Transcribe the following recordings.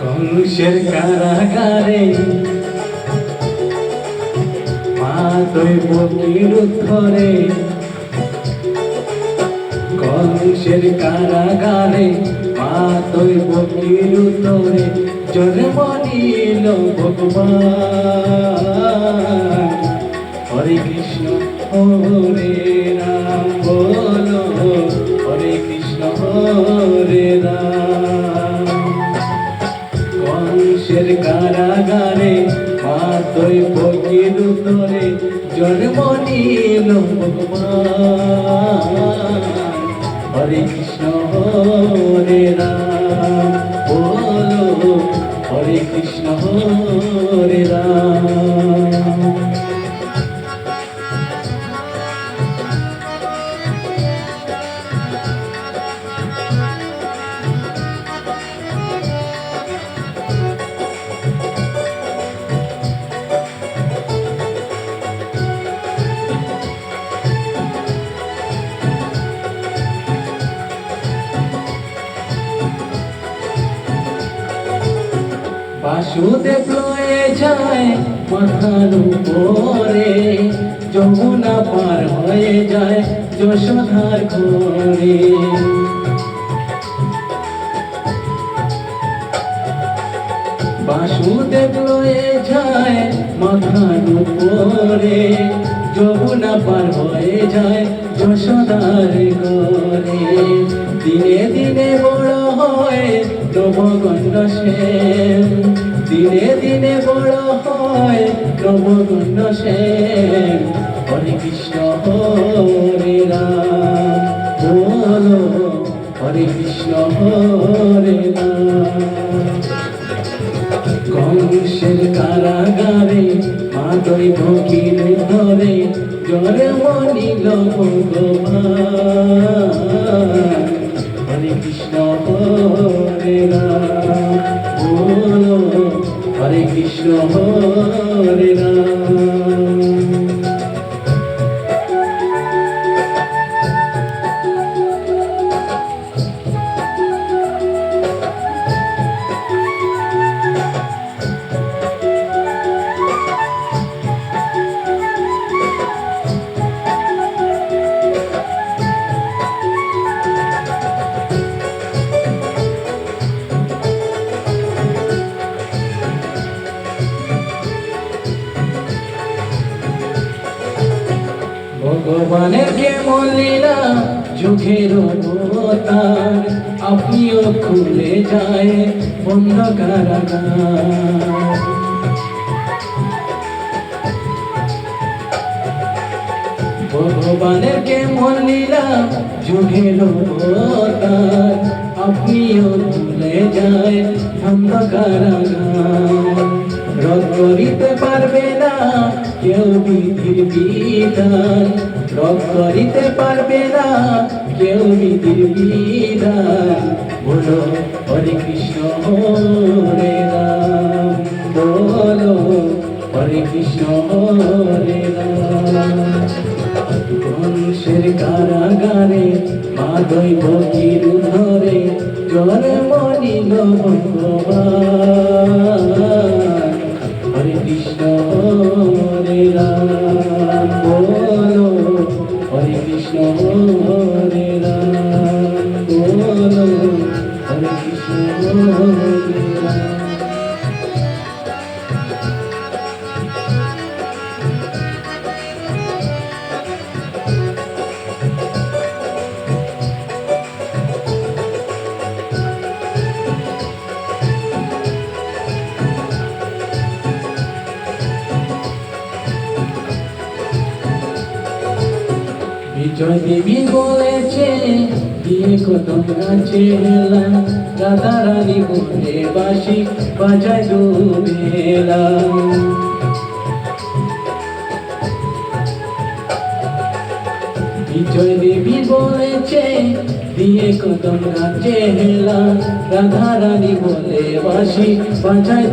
কংসের কারাগারে মা দৈব ধরে কংসের কারাগারে মা দৈব ধরে জন্ম নিল ভগবান। হরে কৃষ্ণ, হরে দৈব ধরে জন্ম নিল ভগবান হরে কৃষ্ণ হরে রাম বলো হরে কৃষ্ণ বাসুদেব লয়ে যায় মাথার উপরে, যমুনা পার হয়ে যায় যশোধার ঘরে। বাসুদেব লয়ে যায় মাথার উপরে, যমুনা পার হয়ে যায় যশোদার ঘরে। দিনে দিনে বড় হয় নবগণ্ড সেন। দিনে দিনে বড় হয় নবগণ্ড সেন হরে কৃষ্ণ, হরে বলো হরে কৃষ্ণ, হরে কংসের কারাগারে মা দৈব কিনে ধরে জরে মনিল ভগবান। হরে কৃষ্ণ, হরে রাম। হরে কৃষ্ণ হরে ভগবানের কেমন লীলা? যুগের অবতার। আপনিও খুলে যায় বন্ধ কারাগার ভগবানের কেমন লীলা? যুগের অবতার। আপনিও খুলে যায় বন্ধ কারাগার রদ করিতে পারবে না কেউ বিধির বিধান। রদ করিতে পারবে না, কেউ বিধির বিধান বলো, হরে কৃষ্ণ, হরে রাম। বলো, হরে কৃষ্ণ, হরে রাম। কংসের কারাগারে মা দৈব কির ধরে জলে মনিল ভগবান হরে কৃষ্ণ কৃষ্ণ হরে বিজয় দেবী বলেছে কদম নাচে হেলা রাধা রানী বলে বাসি, বাজায় দুবেলা বিজয় দেবী বলেছে, দিয়ে কদম নাচে হেলা রাধা রানী বলে বাসি, বাজায়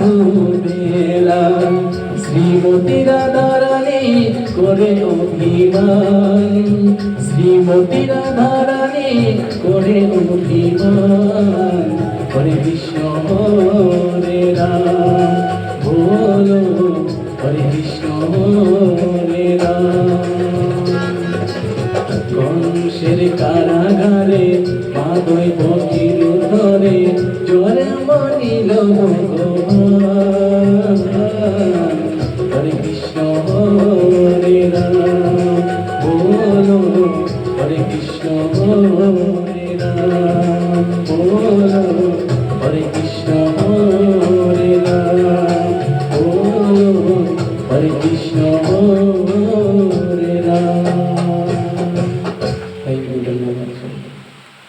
শ্রীমতী রাধা রানী করে অভিমান। শ্রীমতী রাধা রানী করে অভিমান। হরে কৃষ্ণ হরে রাম। বলো হরে কৃষ্ণ হরে রাম। কংসের কারাগারে মাদয় হরে রাম